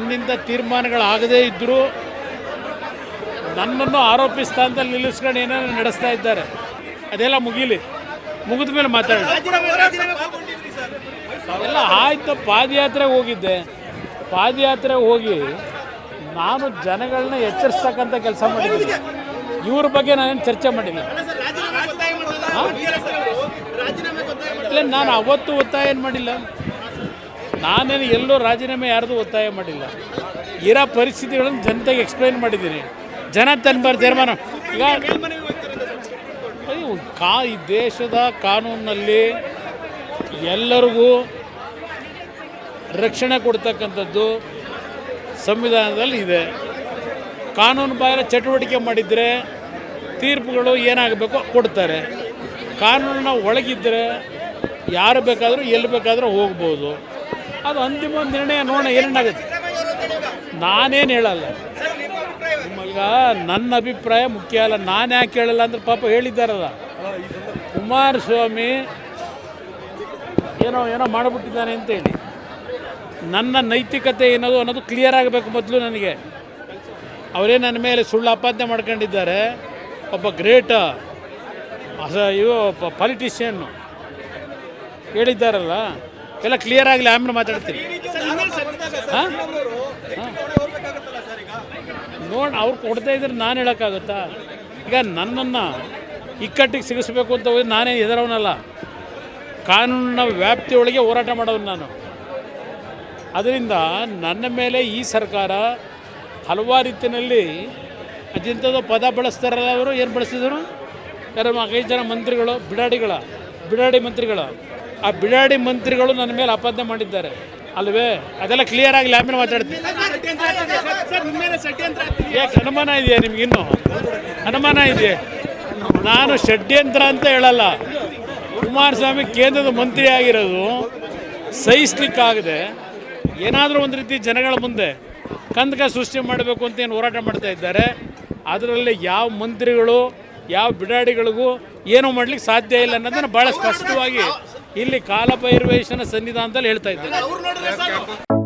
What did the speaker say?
ನನ್ನಿಂದ ತೀರ್ಮಾನಗಳಾಗದೇ ಇದ್ದರೂ ನನ್ನನ್ನು ಆರೋಪಿ ಸ್ಥಾನದಲ್ಲಿ ನಿಲ್ಲಿಸ್ಕೊಂಡು ಏನೇನೋ ನಡೆಸ್ತಾ ಇದ್ದಾರೆ. ಅದೆಲ್ಲ ಮುಗೀಲಿ. ಮುಗಿದ ಮೇಲೆ ಮಾತಾಡೋಣ ಎಲ್ಲ ಆಯ್ತು ಪಾದಯಾತ್ರೆ ಹೋಗಿದ್ದೆ. ಪಾದಯಾತ್ರೆ ಹೋಗಿ ನಾನು ಜನಗಳನ್ನ ಎಚ್ಚರಿಸ್ತಕ್ಕಂಥ ಕೆಲಸ ಮಾಡಿದ್ದೀನಿ. ಇವ್ರ ಬಗ್ಗೆ ನಾನೇನು ಚರ್ಚೆ ಮಾಡಿಲ್ಲ. ಇಲ್ಲ ನಾನು ಅವತ್ತು ಒತ್ತಾಯ ಏನು ಮಾಡಿಲ್ಲ. ನಾನೇನು ಎಲ್ಲೂ ರಾಜೀನಾಮೆ ಯಾರ್ದು ಒತ್ತಾಯ ಮಾಡಿಲ್ಲ. ಇರೋ ಪರಿಸ್ಥಿತಿಗಳನ್ನು ಜನತೆಗೆ ಎಕ್ಸ್ಪ್ಲೈನ್ ಮಾಡಿದ್ದೀನಿ. ಜನ ತನ್ಬಾರ ತೀರ್ಮಾನ. ಈಗ ಕಾ, ಈ ದೇಶದ ಕಾನೂನಿನಲ್ಲಿ ಎಲ್ಲರಿಗೂ ರಕ್ಷಣೆ ಕೊಡ್ತಕ್ಕಂಥದ್ದು ಸಂವಿಧಾನದಲ್ಲಿ ಇದೆ. ಕಾನೂನು ಬಾಹಿರ ಚಟುವಟಿಕೆ ಮಾಡಿದರೆ ತೀರ್ಪುಗಳು ಏನಾಗಬೇಕು ಕೊಡ್ತಾರೆ. ಕಾನೂನಿನ ಒಳಗಿದ್ದರೆ ಯಾರು ಬೇಕಾದರೂ ಎಲ್ಲಿ ಬೇಕಾದರೂ ಹೋಗ್ಬೋದು. ಅದು ಅಂತಿಮ ನಿರ್ಣಯ ನೋಡೋಣ ಏನೇನಾಗುತ್ತೆ. ನಾನೇನು ಹೇಳಲ್ಲ. ಈಗ ನನ್ನ ಅಭಿಪ್ರಾಯ ಮುಖ್ಯ ಅಲ್ಲ. ನಾನು ಯಾಕೆ ಹೇಳಲ್ಲ ಅಂದ್ರೆ ಪಾಪ ಹೇಳಿದ್ದಾರಲ್ಲ. ಕುಮಾರಸ್ವಾಮಿ ಏನೋ ಏನೋ ಮಾಡಿಬಿಟ್ಟಿದ್ದಾನೆ ಅಂತ ಹೇಳಿ. ನನ್ನ ನೈತಿಕತೆ ಏನದು ಅನ್ನೋದು ಕ್ಲಿಯರ್ ಆಗಬೇಕು ಮೊದಲು ನನಗೆ. ಅವರೇ ನನ್ನ ಮೇಲೆ ಸುಳ್ಳು ಆಪಾದನೆ ಮಾಡ್ಕೊಂಡಿದ್ದಾರೆ. ಒಬ್ಬ ಗ್ರೇಟ್ ಅಸ ಇವು ಪಾಲಿಟಿಷಿಯನ್ನು ಹೇಳಿದ್ದಾರಲ್ಲ. ಎಲ್ಲ ಕ್ಲಿಯರ್ ಆಗಲಿ ಆಮೇಲೆ ಮಾತಾಡ್ತೀನಿ. ಹಾಂ? ನೋಡಿ ಅವ್ರು ಕೊಡ್ತಾ ಇದ್ರೆ ನಾನು ಹೇಳೋಕ್ಕಾಗುತ್ತಾ? ಈಗ ನನ್ನನ್ನು ಇಕ್ಕಟ್ಟಿಗೆ ಸಿಗಿಸ್ಬೇಕು ಅಂತ ಹೋಗಿ ನಾನೇ ಹೆದರವನಲ್ಲ ಕಾನೂನಿನ ವ್ಯಾಪ್ತಿಯೊಳಗೆ ಹೋರಾಟ ಮಾಡೋದು ನಾನು. ಅದರಿಂದ ನನ್ನ ಮೇಲೆ ಈ ಸರ್ಕಾರ ಹಲವಾರು ರೀತಿಯಲ್ಲಿ ಅದಿಂಥದ್ದು ಪದ ಬಳಸ್ತಾರಲ್ಲ ಅವರು ಏನು ಬಳಸಿದರು ಯಾರು ಐದು ಜನ ಮಂತ್ರಿಗಳು ಬಿಡಾಡಿಗಳ ಬಿಡಾಡಿ ಮಂತ್ರಿಗಳು. ಆ ಬಿಡಾಡಿ ಮಂತ್ರಿಗಳು ನನ್ನ ಮೇಲೆ ಅಪಾದನೆ ಮಾಡಿದ್ದಾರೆ. ಅಲ್ವೇ? ಅದೆಲ್ಲ ಕ್ಲಿಯರ್ ಆಗಲಿ ಆಮೇಲೆ ಮಾತಾಡ್ತೀನಿ. ಯಾಕೆ ಅನುಮಾನ ಇದೆಯಾ ನಿಮಗಿನ್ನು ಅನುಮಾನ ಇದೆಯಾ? ನಾನು ಷಡ್ಯಂತ್ರ ಅಂತ ಹೇಳಲ್ಲ. ಕುಮಾರಸ್ವಾಮಿ ಕೇಂದ್ರದ ಮಂತ್ರಿ ಆಗಿರೋದು ಸಹಿಸ್ಲಿಕ್ಕಾಗದೆ. ಏನಾದರೂ ಒಂದು ರೀತಿ ಜನಗಳ ಮುಂದೆ ಕಂದಕ ಸೃಷ್ಟಿ ಮಾಡಬೇಕು ಅಂತ ಏನು ಹೋರಾಟ ಮಾಡ್ತಾ ಇದ್ದಾರೆ. ಅದರಲ್ಲಿ ಯಾವ ಮಂತ್ರಿಗಳು, ಯಾವ ಬಿಡಾಡಿಗಳಿಗೂ ಏನೂ ಮಾಡ್ಲಿಕ್ಕೆ ಸಾಧ್ಯ ಇಲ್ಲ ಅನ್ನೋದನ್ನು ಭಾಳ ಸ್ಪಷ್ಟವಾಗಿ ಇಲ್ಲಿ ಕಾಲಭೈರವೇಶನ ಸನ್ನಿಧಾನದಲ್ಲಿ ಹೇಳ್ತಾ ಇದ್ದಾರೆ